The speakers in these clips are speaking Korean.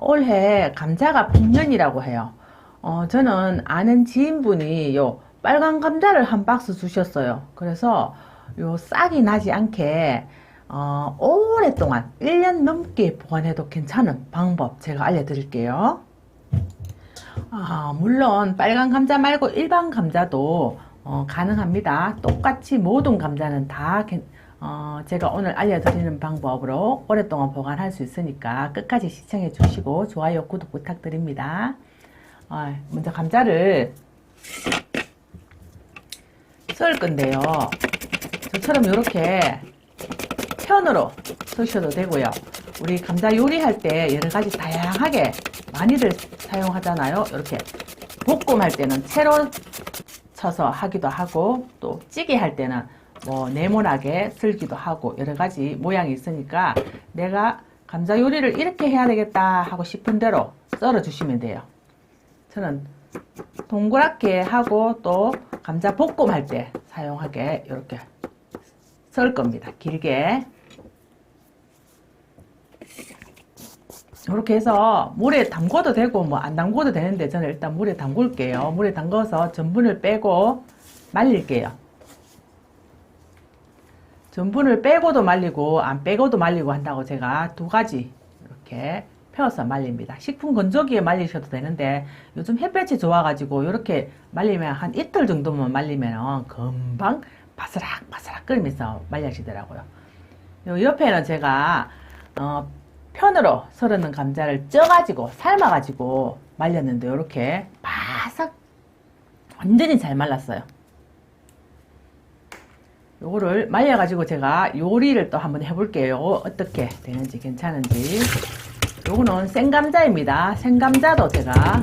올해 감자가 풍년이라고 해요. 어, 저는 아는 지인분이 요 빨간 감자를 한 박스 주셨어요. 그래서 요 싹이 나지 않게 어, 오랫동안 1년 넘게 보관해도 괜찮은 방법 제가 알려드릴게요. 아, 물론 빨간 감자 말고 일반 감자도 어, 가능합니다. 똑같이 모든 감자는 다 괜- 어, 제가 오늘 알려드리는 방법으로 오랫동안 보관할 수 있으니까 끝까지 시청해 주시고 좋아요, 구독 부탁드립니다. 어, 먼저 감자를 썰 건데요. 저처럼 이렇게 편으로 쓰셔도 되고요. 우리 감자 요리할 때 여러 가지 다양하게 많이들 사용하잖아요. 이렇게 볶음할 때는 채로 쳐서 하기도 하고 또 찌개 할 때는 뭐 네모나게 쓸기도 하고 여러 가지 모양이 있으니까 내가 감자 요리를 이렇게 해야 되겠다 하고 싶은 대로 썰어 주시면 돼요. 저는 동그랗게 하고 또 감자 볶음 할 때 사용하게 이렇게 썰 겁니다. 길게. 이렇게 해서 물에 담궈도 되고 뭐 안 담궈도 되는데 저는 일단 물에 담글게요. 물에 담궈서 전분을 빼고 말릴게요. 전분을 빼고도 말리고 안 빼고도 말리고 한다고 제가 두 가지 이렇게 펴서 말립니다. 식품 건조기에 말리셔도 되는데 요즘 햇볕이 좋아가지고 이렇게 말리면 한 이틀 정도만 말리면 금방 바스락 바스락 끓이면서 말려지더라고요. 요 옆에는 제가 어, 편으로 썰어놓은 감자를 쪄가지고 삶아가지고 말렸는데 이렇게 바삭 완전히 잘 말랐어요. 요거를 말려가지고 제가 요리를 또 한번 해볼게요. 어떻게 되는지 괜찮은지. 요거는 생감자입니다. 생감자도 제가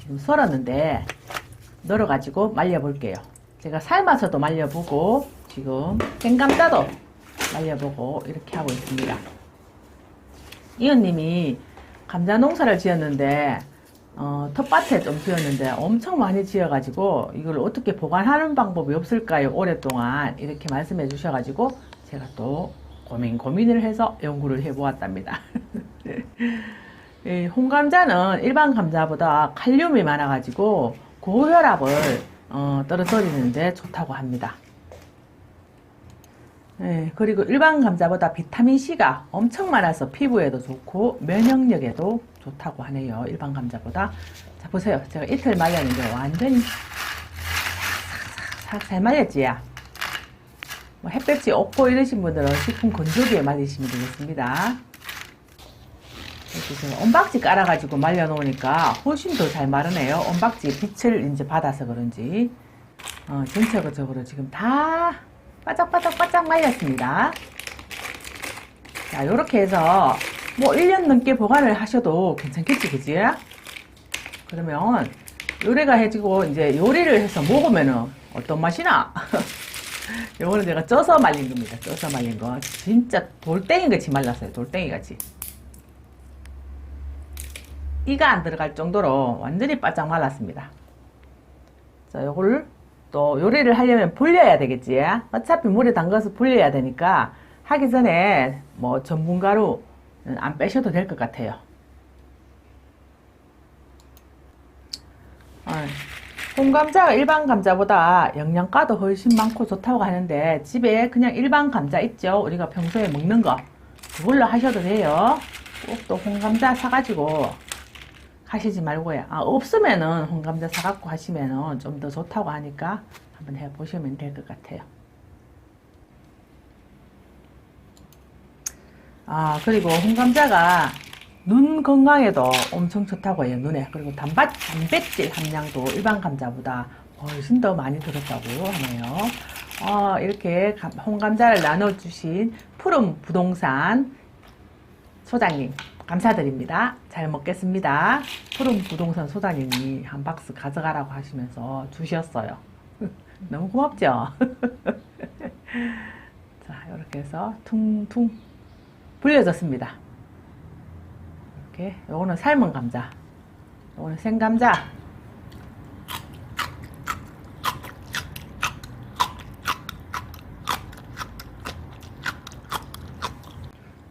지금 썰었는데 널어가지고 말려볼게요. 제가 삶아서도 말려보고 지금 생감자도 말려보고 이렇게 하고 있습니다. 이은님이 감자 농사를 지었는데 어, 텃밭에 좀 지었는데 엄청 많이 지어가지고 이걸 어떻게 보관하는 방법이 없을까요? 오랫동안 이렇게 말씀해 주셔가지고 제가 또 고민 고민을 해서 연구를 해보았답니다. 이 홍감자는 일반 감자보다 칼륨이 많아가지고 고혈압을 어, 떨어뜨리는데 좋다고 합니다. 네, 그리고 일반 감자보다 비타민C가 엄청 많아서 피부에도 좋고 면역력에도 좋다고 하네요. 일반 감자보다. 자, 보세요. 제가 이틀 말렸는데 완전히 싹싹 잘 말렸지야. 뭐 햇볕이 없고 이러신 분들은 식품 건조기에 말리시면 되겠습니다. 이렇게 언박지 깔아가지고 말려놓으니까 훨씬 더 잘 마르네요. 언박지 빛을 이제 받아서 그런지. 어, 전체적으로 지금 다 바짝바짝바짝 말렸습니다. 자, 요렇게 해서 뭐 1년 넘게 보관을 하셔도 괜찮겠지, 그지? 그러면 요리가 해지고 이제 요리를 해서 먹으면은 어떤 맛이나? 요거는 제가 쪄서 말린 겁니다. 쪄서 말린 거. 진짜 돌덩이 같이 말랐어요. 돌덩이 같이. 이가 안 들어갈 정도로 완전히 바짝 말랐습니다. 자, 요거를 또 요리를 하려면 불려야 되겠지. 어차피 물에 담가서 불려야 되니까 하기 전에 뭐 전분가루 안 빼셔도 될 것 같아요. 어, 홍감자가 일반 감자보다 영양가도 훨씬 많고 좋다고 하는데 집에 그냥 일반 감자 있죠? 우리가 평소에 먹는 거 그걸로 하셔도 돼요. 꼭 또 홍감자 사가지고 하시지 말고요. 아, 없으면은 홍감자 사갖고 하시면은 좀 더 좋다고 하니까 한번 해보시면 될 것 같아요. 아, 그리고 홍감자가 눈 건강에도 엄청 좋다고 해요, 눈에. 그리고 단백, 단백질 함량도 일반 감자보다 훨씬 더 많이 들었다고 하네요. 어, 이렇게 감- 홍감자를 나눠주신 푸른 부동산 소장님, 감사드립니다. 잘 먹겠습니다. 푸른 부동산 소장님이 한 박스 가져가라고 하시면서 주셨어요. 너무 고맙죠? 자, 이렇게 해서 퉁퉁 불려졌습니다. 이렇게, 요거는 삶은 감자. 요거는 생감자.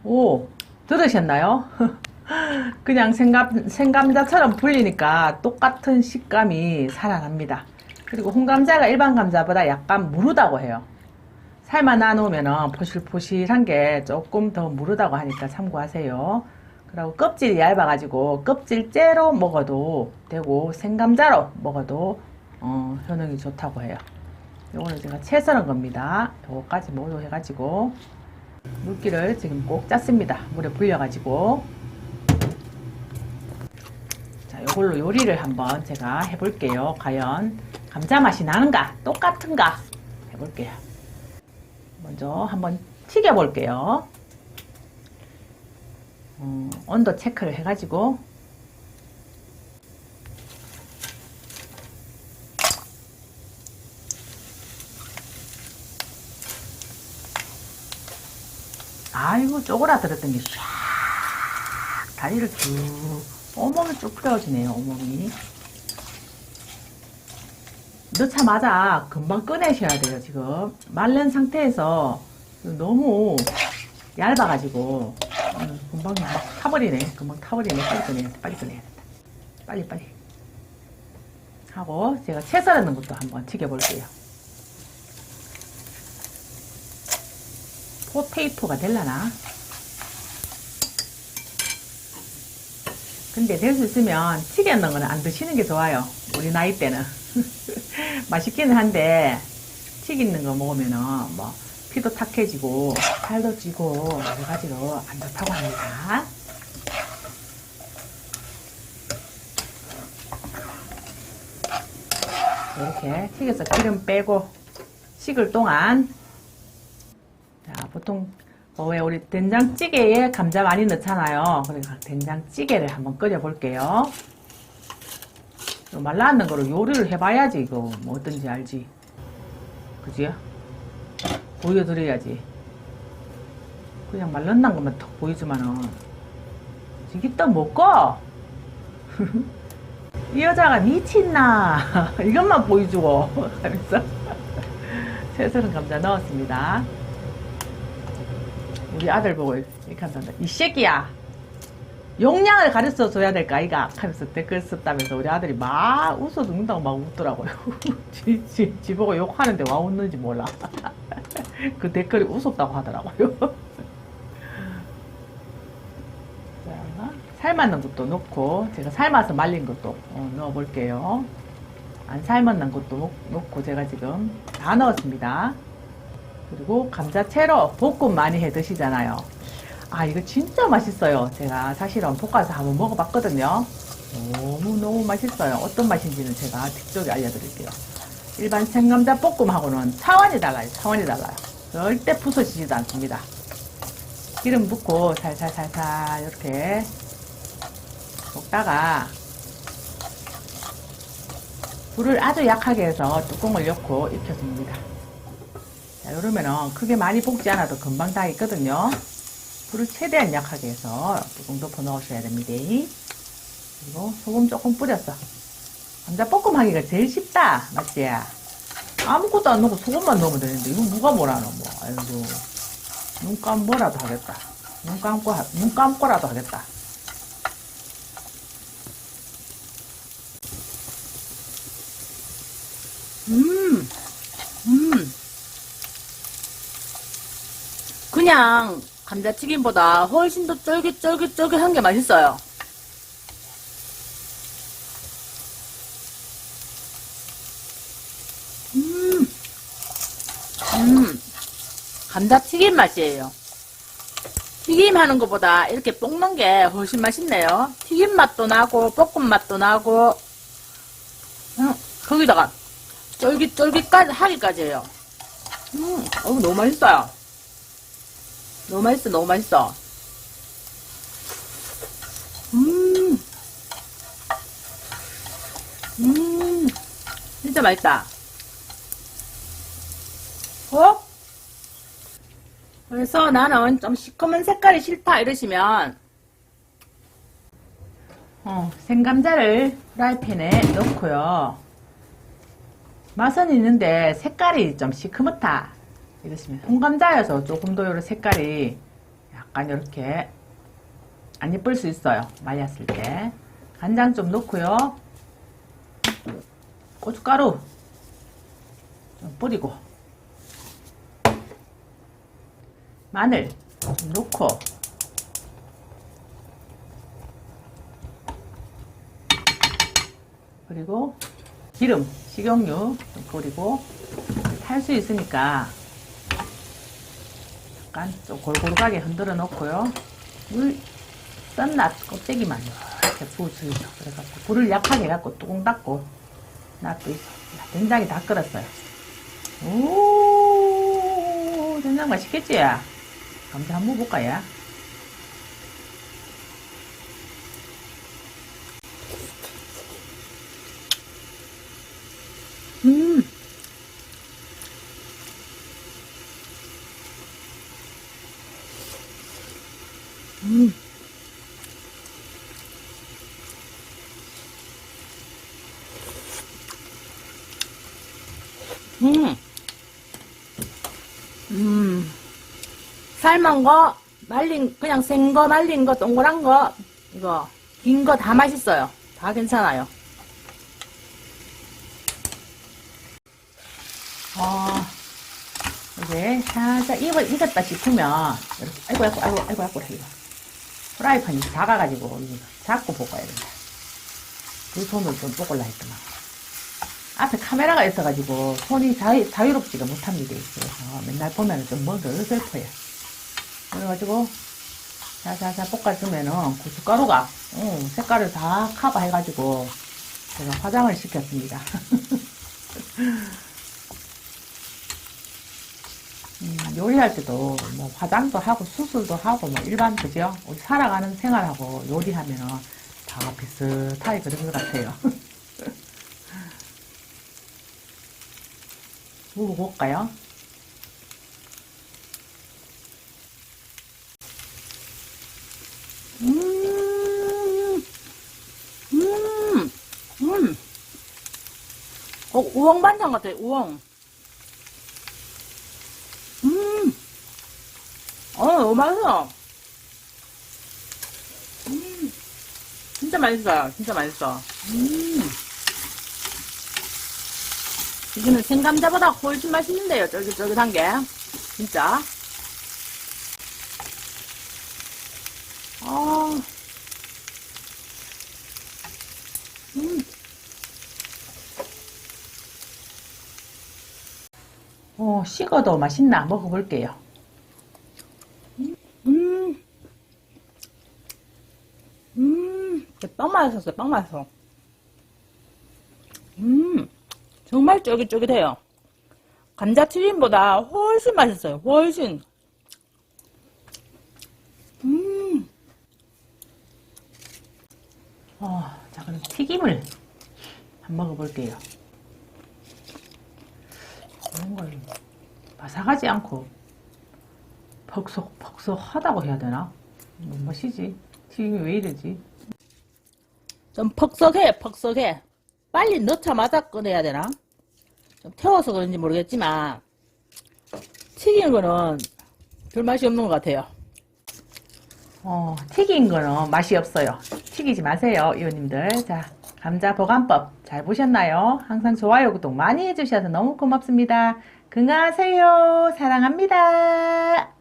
오, 들으셨나요? 그냥 생감, 생감자처럼 불리니까 똑같은 식감이 살아납니다. 그리고 홍감자가 일반 감자보다 약간 무르다고 해요. 삶아 놔놓으면 포실포실한 게 조금 더 무르다고 하니까 참고하세요. 그리고 껍질이 얇아가지고 껍질째로 먹어도 되고 생감자로 먹어도 어, 효능이 좋다고 해요. 요거는 제가 채 썰은 겁니다. 요거까지 모두 해가지고 물기를 지금 꼭 짰습니다. 물에 불려가지고 자 요걸로 요리를 한번 제가 해볼게요. 과연 감자 맛이 나는가 똑같은가 해볼게요. 먼저 한번 튀겨볼게요. 어, 온도 체크를 해가지고 아이고 쪼그라들었던 게 샥 다리를 쭉 온몸이 쭉 풀어지네요 온몸이 넣자마자 금방 꺼내셔야 돼요 지금. 마른 상태에서 너무 얇아가지고 음, 금방 막 타버리네. 금방 타버리네. 빨리 꺼내야 돼 빨리 꺼내야 된다. 빨리 빨리. 하고 제가 채 썰는 것도 한번 튀겨볼게요. 포테이토가 될라나? 근데 될 수 있으면 튀겨 넣은 거는 안 드시는 게 좋아요. 우리 나이 때는. 맛있기는 한데, 튀기는 거 먹으면은, 뭐, 피도 탁해지고, 살도 찌고, 여러 가지로 안 좋다고 합니다. 이렇게 튀겨서 기름 빼고, 식을 동안, 자, 보통 어, 왜 우리 된장찌개에 감자 많이 넣잖아요. 그러니까 된장찌개를 한번 끓여 볼게요. 말라있는 거로 요리를 해봐야지 이거 뭐 어떤지 알지. 그지? 보여드려야지. 그냥 말랐는 것만 턱 보여주면은 이게 또 먹고 이 여자가 미친나 이것만 보여주고 하면서 채소는 감자 넣었습니다. 우리 아들 보고 이렇게 한단다. 이 새끼야! 용량을 가르쳐 줘야 될까, 아이가? 하면서 댓글 썼다면서 우리 아들이 막 웃어 죽는다고 막 웃더라고요. 지, 지, 지 보고 욕하는데 와 웃는지 몰라. 그 댓글이 웃었다고 하더라고요. 자, 삶았는 것도 넣고, 제가 삶아서 말린 것도 어, 넣어볼게요. 안 삶았는 것도 넣- 넣고 제가 지금 다 넣었습니다. 그리고 감자채로 볶음 많이 해 드시잖아요. 아, 이거 진짜 맛있어요. 제가 사실은 볶아서 한번 먹어봤거든요. 너무너무 맛있어요. 어떤 맛인지는 제가 뒤쪽에 알려드릴게요. 일반 생감자 볶음하고는 차원이 달라요. 차원이 달라요. 절대 부서지지도 않습니다. 기름 붓고 살살살살 이렇게 볶다가 불을 아주 약하게 해서 뚜껑을 넣고 익혀줍니다. 자, 이러면은 크게 많이 볶지 않아도 금방 다 있거든요. 불을 최대한 약하게 해서 뚜껑 덮어 넣으셔야 됩니다. 그리고 소금 조금 뿌렸어. 감자 볶음 하기가 제일 쉽다. 맞지? 아무것도 안 넣고 소금만 넣으면 되는데 이거 누가 뭐라노 뭐. 아이고 눈 감고라도 하겠다. 눈 감고 하- 눈 감고라도 하겠다. 음, 음. 그냥 감자튀김보다 훨씬 더 쫄깃쫄깃쫄깃한 게 맛있어요. 음, 음, 감자튀김 맛이에요. 튀김 하는 것보다 이렇게 볶는 게 훨씬 맛있네요. 튀김 맛도 나고, 볶음 맛도 나고, 음, 거기다가 쫄깃쫄깃까지 하기까지 해요. 음, 어우, 너무 맛있어요. 너무 맛있어, 너무 맛있어. 음, 음, 진짜 맛있다. 어? 그래서 나는 좀 시커먼 색깔이 싫다 이러시면 어, 생감자를 프라이팬에 넣고요. 맛은 있는데 색깔이 좀 시커멓다 이러시면 홍감자여서 조금 더 이런 색깔이 약간 이렇게 안 예쁠 수 있어요. 말렸을 때. 간장 좀 넣고요. 고춧가루 좀 뿌리고 마늘 좀 넣고 그리고 기름, 식용유 좀 뿌리고 탈 수 있으니까 약간 좀 골고루 가게 흔들어 놓고요. 물 썬낫 껍데기만 이렇게 부어주세요. 그래가지고 불을 약하게 해갖고 뚜껑 닫고. 야, 된장이 다 끓었어요. 오, 된장 맛있겠지? 감자 한번 볼까요? 음. 음. 음. 음. 삶은 거, 말린, 그냥 생 거, 말린 거, 동그란 거, 이거, 긴 거 다 맛있어요. 다 괜찮아요. 어, 이제 살짝 익었다 싶으면, 아이고, 아이고, 아이고, 아이고, 아이고, 이거. 프라이팬이 작아가지고, 잡고 볶아야 된다. 두 손을 좀 볶을라 했더만. 앞에 카메라가 있어가지고, 손이 자유, 자유롭지가 못합니다. 그래서 맨날 보면 좀 뭔가 어설퍼요. 그래가지고, 자자자 볶아주면은, 고춧가루가, 응, 색깔을 다 커버해가지고, 제가 화장을 시켰습니다. 음, 요리할 때도 뭐 화장도 하고 수술도 하고 뭐 일반 그죠? 우리 살아가는 생활하고 요리하면은 다 비슷하게 그런 것 같아요. 먹어볼까요? 음, 음, 음. 어, 우엉 반찬 같아요, 우엉. 음, 어, 너무 맛있어. 음, 진짜 맛있어요, 진짜 맛있어. 음. 이거는 생감자보다 훨씬 맛있는데요, 쫄깃쫄깃한 게. 진짜. 아, 음, 어, 식어도 맛있나 먹어볼게요. 음, 음, 빵 맛있었어요, 빵 맛있어. 음, 정말 쫄깃쫄깃해요. 감자튀김보다 훨씬 맛있어요, 훨씬. 음, 어, 자, 그럼 튀김을 한번 먹어볼게요. 이런 걸 바삭하지 않고 퍽석, 퍽석하다고 해야 되나? 뭐 맛이지? 튀김이 왜 이러지? 좀 퍽석해, 퍽석해. 빨리 넣자마자 꺼내야 되나? 좀 태워서 그런지 모르겠지만, 튀기는 거는 별 맛이 없는 것 같아요. 어, 튀긴 거는 맛이 없어요. 튀기지 마세요, 이호님들. 자, 감자 보관법 잘 보셨나요? 항상 좋아요, 구독 많이 해주셔서 너무 고맙습니다. 건강하세요. 사랑합니다.